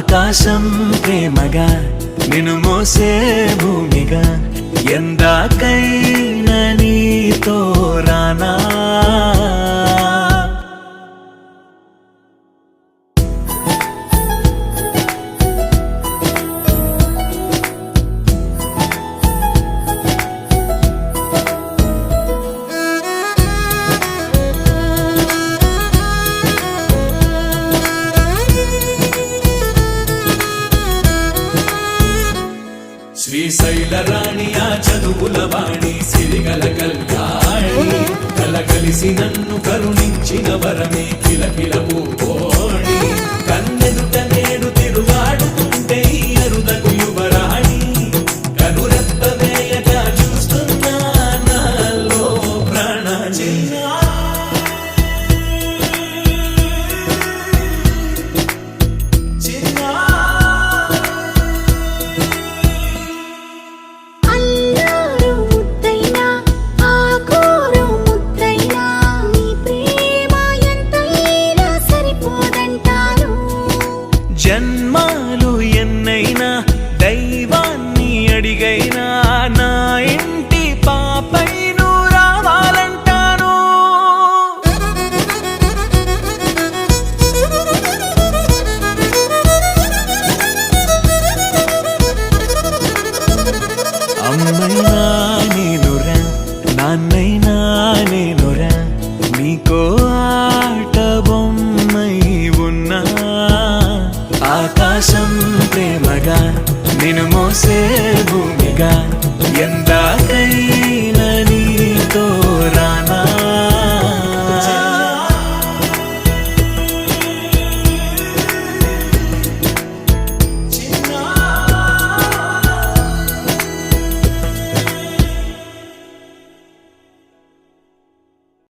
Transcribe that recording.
ఆకాశం ప్రేమగా నిన్ను మోసే భూమి. శ్రీశైల రాణి ఆ చదువుల వాణి సిరిగల కళ్యాణి కలగలిసి నన్ను కరుణించిన వరమే కిలకిలపు అమ్మైనా నేనురా నాన్నైనా నేనురా నీకో ఆట బొమ్మై ఉన్నా ఆకాశం ప్రేమగా నిన్ను మోసే భూమిగా ఎంత